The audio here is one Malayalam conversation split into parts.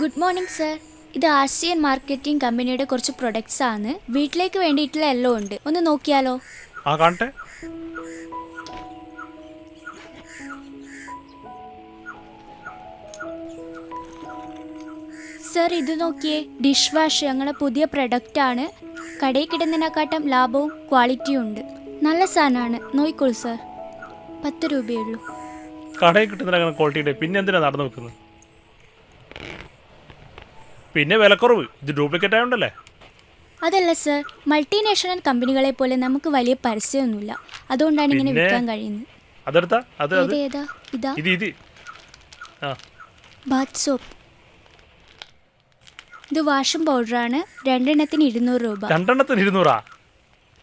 ഗുഡ് മോർണിംഗ് സർ ഇത് ആർസിയൻ മാർക്കറ്റിംഗ് കമ്പനിയുടെ കുറച്ച് പ്രൊഡക്ട്സ് ആണ്. വീട്ടിലേക്ക് വേണ്ടിയിട്ടുള്ള എല്ലാം ഉണ്ട്. ഒന്ന് നോക്കിയാലോ? ആ കാണട്ടെ. സർ ഇത് നോക്കിയേ. ഡിഷ് വാഷ് ഞങ്ങളുടെ പുതിയ പ്രൊഡക്റ്റ് ആണ്. കടയിൽ കിട്ടുന്നതിനെക്കാട്ടും ലാഭവും ക്വാളിറ്റിയും ഉണ്ട്. നല്ല സാധനമാണ്. നോക്കിക്കോളൂ സർ പത്ത് രൂപയേ ഉള്ളൂ. കടയിൽ കിട്ടുന്ന ക്വാളിറ്റിയുടെ പിന്നെ എന്തിനാ നടന്നു വെക്കുന്നത്? പിന്നെ വിലക്കുറവ്. ഇത് ഡ്യൂപ്ലിക്കേറ്റ് ആയതുകൊണ്ടല്ലേ അതല്ല സർ മൾട്ടിനാഷണൽ കമ്പനികളെ പോലെ നമുക്ക് വലിയ പരസ്യമൊന്നുമില്ല. അതുകൊണ്ടാണ് ഇങ്ങനെ പിന്നെ? വിൽക്കാൻ കഴിയുന്നത്. അതെടുത്താ? അത് അത് ഏത് ഇതാ? ഇത് ഇത്. ആ. Bath soap. ഇത് വാഷും പൗഡറാണ്. രണ്ടെണ്ണത്തിന് ഇരുന്നൂറ് രൂപ. രണ്ടെണ്ണത്തിന് ഇരുന്നൂറാ?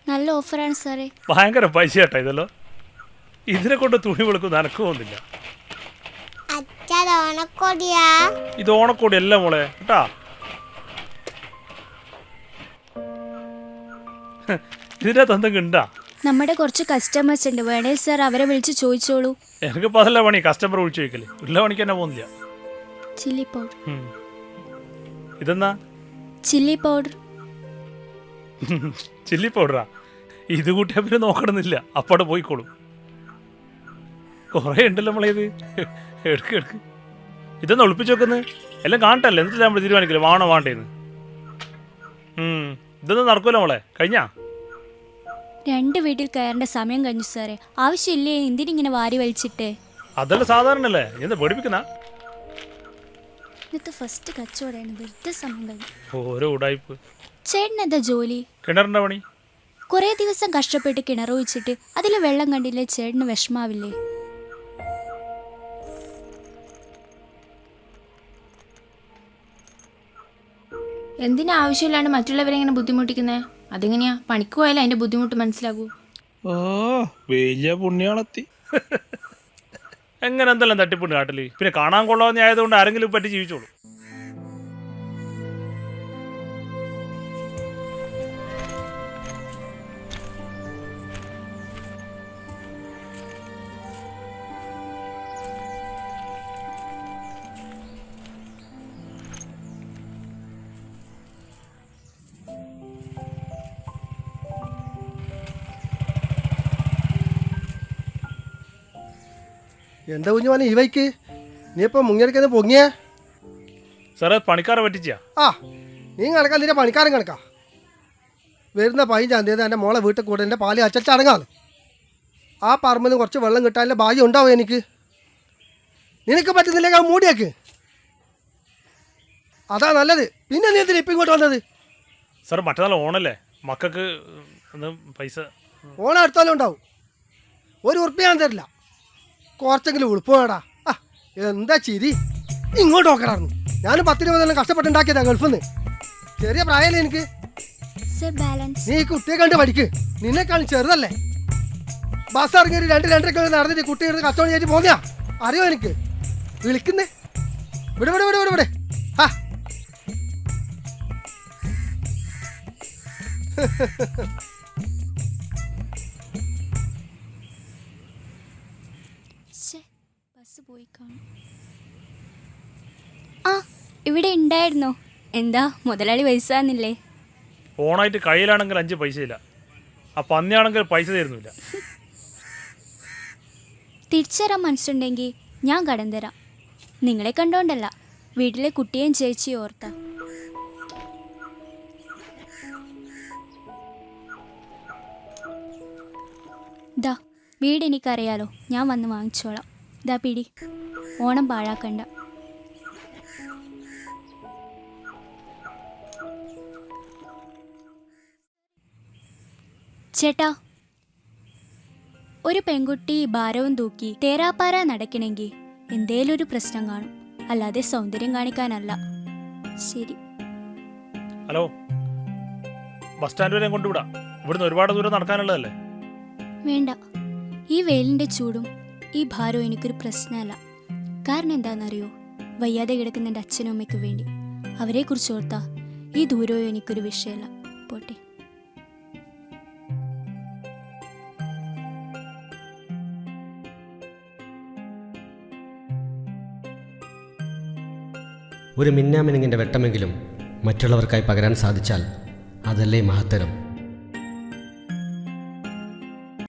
നല്ല ഓഫറാണ് സാറേ. ഭയങ്കര പൈസ കേട്ടോ ഇതല്ലോ. ഇതിനെ കൊണ്ട് തുണി വെളുക്കും നനക്ക് പോകുന്നില്ല അച്ഛൻ ഓണക്കൊടിയാ? ഇത് ഓണക്കോടി അല്ല മോളെ കേട്ടാ? ഇതിന്റെ തന്തൊക്കെ ഉണ്ടാ? നമ്മുടെ കുറച്ച് കസ്റ്റമേഴ്സ് ഉണ്ട്. വേണേ സാർ അവരെ വിളിച്ച് ചോദിച്ചോളൂ. എനിക്ക് പതല്ല പണി കസ്റ്റമർ വിളിച്ചു ചോദിക്കൽ. ഉള്ള പണിക്ക് തന്നെ പോകുന്നില്ല. ചില്ലി പൗഡർ ഇതെന്നാ? ചില്ലി പൗഡർ ചില്ലി പൗഡറാ ഇത് കൂട്ടിയാൽ പിന്നെ നോക്കണമെന്നില്ല. അപ്പോടെ പോയിക്കോളും. കുറേ ഉണ്ടല്ലോ നമ്മളേത് ഇത്. എടുക്ക് എടുക്ക്. ഇതൊന്ന് ഒളിപ്പിച്ചു വെക്കുന്നത് എല്ലാം കാണട്ടല്ലേ? എന്നിട്ട് നമ്മൾ തീരുമാനിക്കില്ല? വാണോ വാണ്ടേന്ന്. ഇതൊന്നും നടക്കൂല മോളെ? കഴിഞ്ഞാ? രണ്ട് വീട്ടിൽ കയറേണ്ട സമയം കഴിഞ്ഞു സാറേ. ആവശ്യമില്ലേ? എന്തിനിങ്ങനെ വാരി വലിച്ചിട്ട്? അതല്ല സാധാരണല്ലേ. എന്താ പേടിപ്പിക്കുന്ന? ഇന്നത്തെ ഫസ്റ്റ് കച്ചവടമാണ്. വെറുതെ സമയം കഴിഞ്ഞു ഓരോ ഉടായ്പ്. ചേട്ടൻ എന്താ ജോലി? കിണറിന്റെ പണി. കുറേ ദിവസം കഷ്ടപ്പെട്ട് കിണർ ഒഴിച്ചിട്ട് അതിൽ വെള്ളം കണ്ടില്ലേ? ചേട്ടന് വിഷമാവില്ലേ? എന്തിനാ ആവശ്യമില്ലാണ്ട് മറ്റുള്ളവരെ ഇങ്ങനെ ബുദ്ധിമുട്ടിക്കുന്നേ? അതെങ്ങനെയാ? പണിക്ക് പോയാലേ അതിന്റെ ബുദ്ധിമുട്ട് മനസ്സിലാകൂ. ഓ വലിയ പുണ്യാളത്തി. എങ്ങനെ എന്തെല്ലാം തട്ടിപ്പുണ്ട് കാട്ടിൽ? പിന്നെ കാണാൻ കൊള്ളാവുന്ന ആയതുകൊണ്ട് ആരെങ്കിലും പറ്റി ജീവിച്ചോളൂ. എന്താ കുഞ്ഞു മോനെ ഈ വൈക്ക് നീ ഇപ്പൊ മുങ്ങിയെടുക്കുന്ന പൊങ്ങിയേ? സാറേ പണിക്കാരെ പറ്റിച്ചാ? ആ നീ കണക്കാ നിന്റെ പണിക്കാരൻ കണക്കാ. വരുന്ന പതിനഞ്ചാം തീയതി എന്റെ മോളെ വീട്ടിൽ കൂടെ എന്റെ പാൽ അച്ചടങ്ങാണ് ആ പറമ്പിൽ നിന്ന് കുറച്ച് വെള്ളം കിട്ടാനുള്ള ഭാഗ്യം ഉണ്ടാവും എനിക്ക്. നിനക്ക് പറ്റുന്നില്ലെങ്കിൽ മൂടിയേക്ക്? അതാ നല്ലത്. പിന്നെ നീ എന്തിനാ ഇപ്പം ഇങ്ങോട്ട് വന്നത്? സാർ മറ്റന്നാൾ ഓണല്ലേ? മക്കൾക്ക് പൈസ ഓണം അടുത്താലും ഉണ്ടാവും. ഒരു ഉറപ്പ് ഞാൻ തരില്ല. കുറച്ചെങ്കിലും ഉളുപ്പ് വേടാ ആ എന്താ ചിരി? ഇങ്ങോട്ട് നോക്കണായിരുന്നു ഞാൻ പത്തിരുപതെല്ലാം കഷ്ടപ്പെട്ടുണ്ടാക്കിയതാ ഗൾഫിൽ നിന്ന് ചെറിയ പ്രായമല്ലേ എനിക്ക്. നീ കുട്ടിയെ കണ്ട് പഠിക്ക്. നിന്നെക്കാളും ചെറുതല്ലേ. ബസ് ഇറങ്ങി ഒരു രണ്ട് രണ്ടര കിലോ നടന്നിട്ട് കുട്ടി എടുത്ത് കച്ചവടം ചെയ്തിട്ട് പോന്നെയാ. അറിയോ എനിക്ക്? വിളിക്കുന്നേ. ഇവിടെ ഇവിടെ ഇവിടെ ഇവിടെ ആ ശ്ശേ, പോയി കാണും ആ ഇവിടെ ഉണ്ടായിരുന്നോ? എന്താ മുതലാളി പൈസ തന്നില്ലേ? ഓണായിട്ട് കയ്യിലാണെങ്കിൽ അഞ്ച് പൈസ ഇല്ല ആ പന്നിയാണെങ്കിൽ പൈസ തരുന്നില്ല. തിരിച്ചുതരാൻ മനസ്സുണ്ടെങ്കിൽ ഞാൻ കടം തരാം. നിങ്ങളെ കണ്ടോണ്ടല്ല വീട്ടിലെ കുട്ടിയെയും ചേച്ചി ഓർത്ത. ദാ വീട് എനിക്കറിയാലോ ഞാൻ വന്ന് വാങ്ങിച്ചോളാം. ദാ പിടി. ഓണം പാഴാക്കണ്ട. ചേട്ടാ ഒരു പെൺകുട്ടി ഭാരവും തൂക്കി തേരാപ്പാര നടക്കണമെങ്കിൽ എന്തേലും ഒരു പ്രശ്നം കാണും. അല്ലാതെ സൗന്ദര്യം കാണിക്കാനല്ല. ശരി. ഹലോ ബസ് സ്റ്റാൻഡ് വരെ കൊണ്ടുവിടാം ഇവിടുന്ന് ഒരുപാട് ദൂരം നടക്കാനുള്ളതല്ലേ? വേണ്ട. ഈ വെയിലിന്റെ ചൂടും ഈ ഭാരവും എനിക്കൊരു പ്രശ്നമല്ല. കാരണം എന്താണെന്നറിയോ? വയ്യാതെ കിടക്കുന്ന എന്റെ അച്ഛനും അമ്മയ്ക്ക് വേണ്ടി. അവരെക്കുറിച്ച് ഓർത്താ ഈ ദൂരവും എനിക്കൊരു വിഷയമല്ല. പോട്ടെ. ഒരു മിന്നാമിനുങ്ങിന്റെ വെട്ടമെങ്കിലും മറ്റുള്ളവർക്കായി പകരാൻ സാധിച്ചാൽ അതല്ലേ മഹത്തരം.